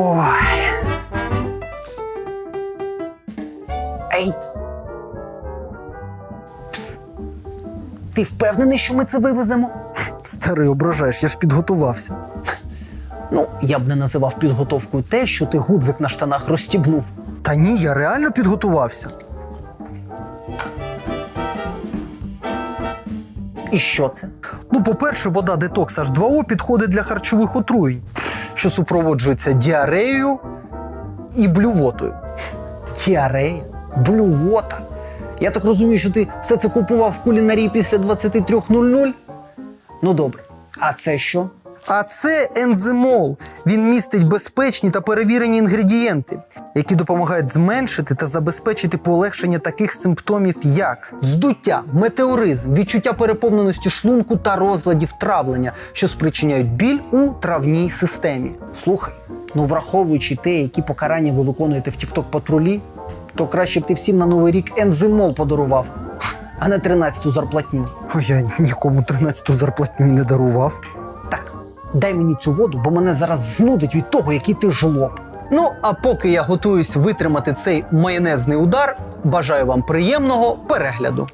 Ой. Ей. Пс. Ти впевнений, що ми це вивеземо? Старий ображаєш, я ж підготувався. Ну, я б не називав підготовкою те, що ти гудзик на штанах розстібнув. Та ні, я реально підготувався. І що це? Ну, по-перше, вода детокс H2O підходить для харчових отруєнь що супроводжується діареєю і блювотою. Діарея, блювота. Я так розумію, що ти все це купував в кулінарії після 23.00? Ну добре. А це що? А це ензимол. Він містить безпечні та перевірені інгредієнти, які допомагають зменшити та забезпечити полегшення таких симптомів, як Здуття, метеоризм, відчуття переповненості шлунку та розладів травлення, що спричиняють біль у травній системі. Слухай, ну враховуючи те, які покарання ви виконуєте в тікток патрулі, то краще б ти всім на новий рік ензимол подарував, а не 13-ту зарплатню. Я нікому 13-ту зарплатню не дарував. Дай мені цю воду, бо мене зараз знудить від того, який ти жлоб. Ну, а поки я готуюсь витримати цей майонезний удар, бажаю вам приємного перегляду.